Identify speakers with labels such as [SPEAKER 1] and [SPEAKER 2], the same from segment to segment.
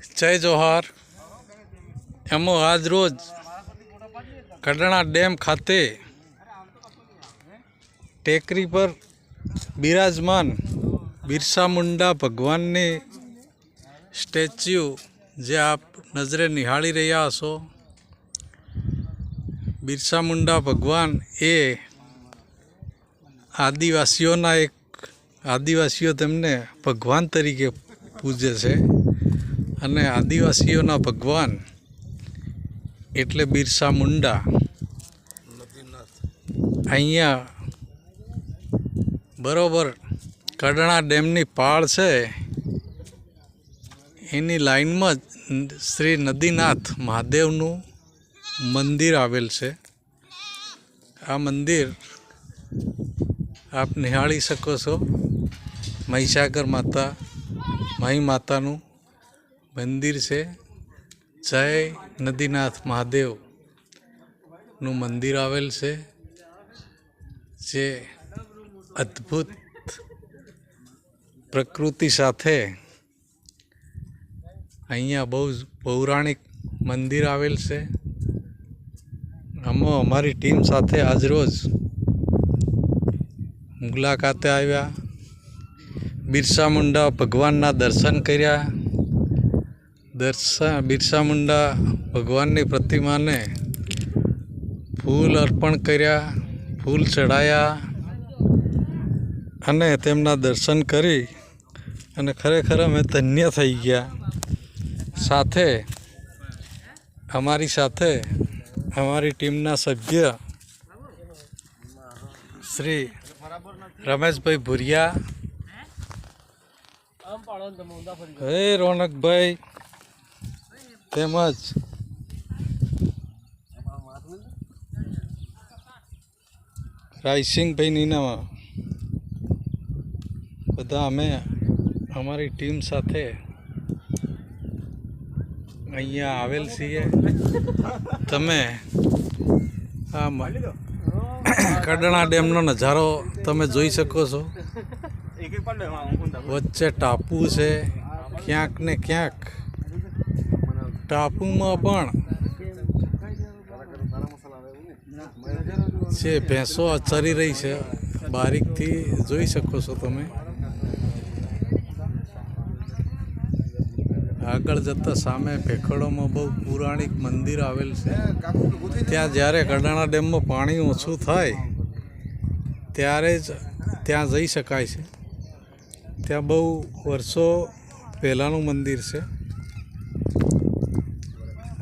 [SPEAKER 1] જય જોહાર. એમો આજ રોજ કડાણા ડેમ ખાતે ટેકરી પર બિરાજમાન બિરસા મુંડા ભગવાનની સ્ટેચ્યુ જે આપ નજરે નિહાળી રહ્યા હશો. બિરસા મુંડા ભગવાન એ આદિવાસીઓના એક આદિવાસીઓ તેમને ભગવાન તરીકે પૂજે છે. અને આદિવાસીઓના ભગવાન એટલે બિરસા મુંડા. અહીંયા બરોબર કડણા ડેમની પાળ છે. એની લાઈનમાં જ શ્રી નદીનાથ મહાદેવનું મંદિર આવેલ છે. આ મંદિર આપ નિહાળી શકો છો. મહીસાગર માતા, મહી માતાનું મંદિર છે. જય નદીનાથ મહાદેવનું મંદિર આવેલ છે, જે અદ્ભુત પ્રકૃતિ સાથે અહીંયા બહુ પૌરાણિક મંદિર આવેલ છે. અમો અમારી ટીમ સાથે આજરોજ મુલાકાતે આવ્યા. બિરસા મુંડા ભગવાનના દર્શન કર્યા. દર્શન બિરસા મુંડા ભગવાનની પ્રતિમાને ફૂલ અર્પણ કર્યા, ફૂલ ચડાયા અને તેમના દર્શન કરી અને ખરેખર અમે ધન્ય થઈ ગયા. સાથે અમારી સાથે અમારી ટીમના સભ્ય શ્રી રમેશભાઈ ભુરિયા. હે રોનકભાઈ. તેમજ રાયસિંગભાઈ નીનામાં બધા અમે અમારી ટીમ સાથે અહીંયા આવેલ છીએ. તમે આ કડણા ડેમનો નજારો તમે જોઈ શકો છો. વચ્ચે ટાપુ છે. ક્યાંક ને ક્યાંક ટાપુમાં પણ જે ભેંસો ચરી રહી છે. બારીકથી જોઈ શકો છો તમે. આગળ જતા સામે ભેખડોમાં બહુ પુરાણિક મંદિર આવેલ છે. ત્યાં જ્યારે કડાણા ડેમમાં પાણી ઓછું થાય, ત્યારે જ ત્યાં જઈ શકાય છે. ત્યાં બહુ વર્ષો પહેલાંનું મંદિર છે.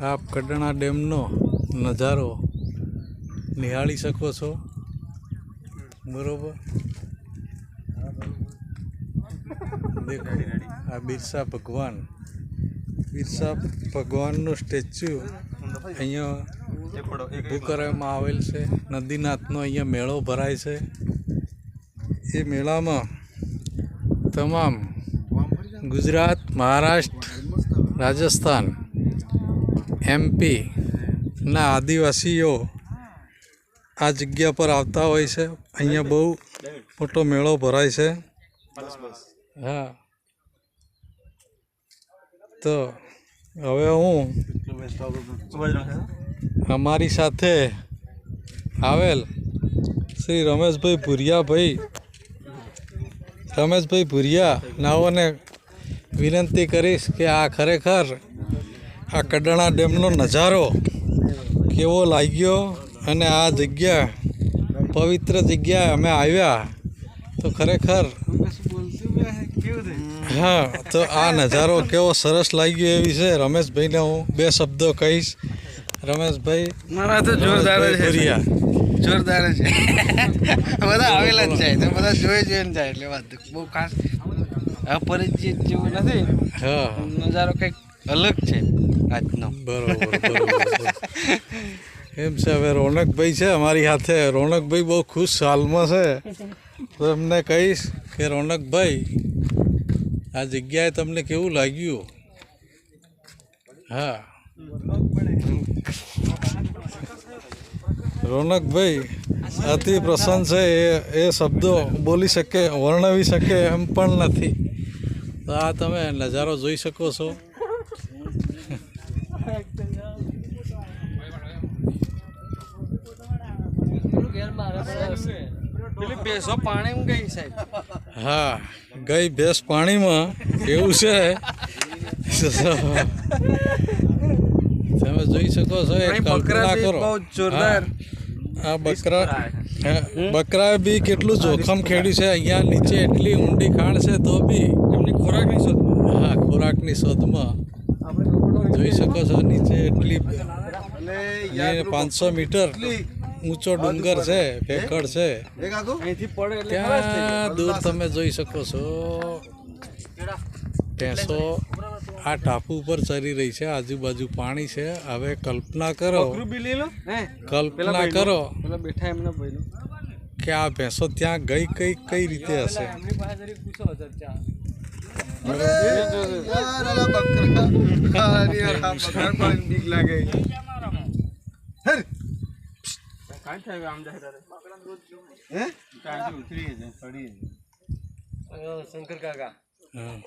[SPEAKER 1] આપ કડણા ડેમનો નજારો નિહાળી શકો છો. બરોબર? દેખો, આ બિરસા ભગવાન. બિરસા ભગવાનનું સ્ટેચ્યુ અહીંયા ઊભું કરવામાં આવેલ છે. નદીનાથનો અહીંયા મેળો ભરાય છે. એ મેળામાં તમામ ગુજરાત, મહારાષ્ટ્ર, રાજસ્થાન એમપી ના આદિવાસીઓ આ જગ્યા પર આવતા હોય છે. અહીંયા બહુ મોટો મેળો ભરાય છે. હા. તો હવે હું અમારી સાથે આવેલ શ્રી રમેશભાઈ ભુરિયાભાઈ. રમેશભાઈ ભુરિયા નાઓને વિનંતી કરીશ કે આ ખરેખર આ કડાણા ડેમનો નજારો કેવો લાગ્યો અને આ જગ્યા પવિત્ર જગ્યાએ અમે આવ્યા તો ખરેખર હા તો આ નજારો કેવો સરસ લાગ્યો એ વિશે રમેશભાઈને હું બે શબ્દો કહીશ. રમેશભાઈ
[SPEAKER 2] મારા તો જોરદાર છે. જોરદાર છે. બધા આવેલા જ જાય તો બધા જોઈ જોઈને જાય એટલે વાત બહુ ખાસ અપરિચિત જેવું નથી.
[SPEAKER 1] હા.
[SPEAKER 2] નજારો કંઈક અલગ છે. આજનો.
[SPEAKER 1] બરોબર બરોબર એમ છે, હવે રોનકભાઈ છે અમારી સાથે. રોનકભાઈ બહુ ખુશ હાલમાં છે. તો એમને કહીશ કે, રોનકભાઈ, આ જગ્યાએ તમને કેવું લાગ્યું? હા. રોનકભાઈ, અતિ પ્રસન્ન છે. એ એ શબ્દો બોલી શકે, વર્ણવી શકે એમ પણ નથી. તો આ તમે નજારો જોઈ શકો છો.
[SPEAKER 2] પેલી બેસો પાણી ગઈ સાહેબ.
[SPEAKER 1] હા ગઈ ભેંસ પાણીમાં એવું છે. તમે જોઈ શકો છો એ કલ્પના
[SPEAKER 2] બકરા બી
[SPEAKER 1] કરો.
[SPEAKER 2] જોરદાર.
[SPEAKER 1] આ બકરા બકરા બી કેટલું જોખમ ખેડ્યું છે. અહીંયા નીચે એટલી ઊંડી ખાણ છે તો બી.
[SPEAKER 2] એમની ખોરાકની શોધ
[SPEAKER 1] હા ખોરાકની શોધમાં. જોઈ શકો છો નીચે એટલી પાંચસો મીટર. ઊંચો ડુંગર છે ભેખડ છે. ત્યાં દૂર તમે જોઈ શકો છો. ભેંસો આ ટાપુ ઉપર ચરી રહી છે આજુબાજુ પાણી છે. હવે કલ્પના કરો. કલ્પના કરો.
[SPEAKER 2] બેઠા એમને
[SPEAKER 1] કે આ ભેંસો ત્યાં ગઈ કઈ કઈ રીતે હશે?
[SPEAKER 2] એમની પાસે કાંઈ થાય આમ જાય તારે? કાંઈ ઉતરી જાય પડી શંકર કાકા.
[SPEAKER 1] હા.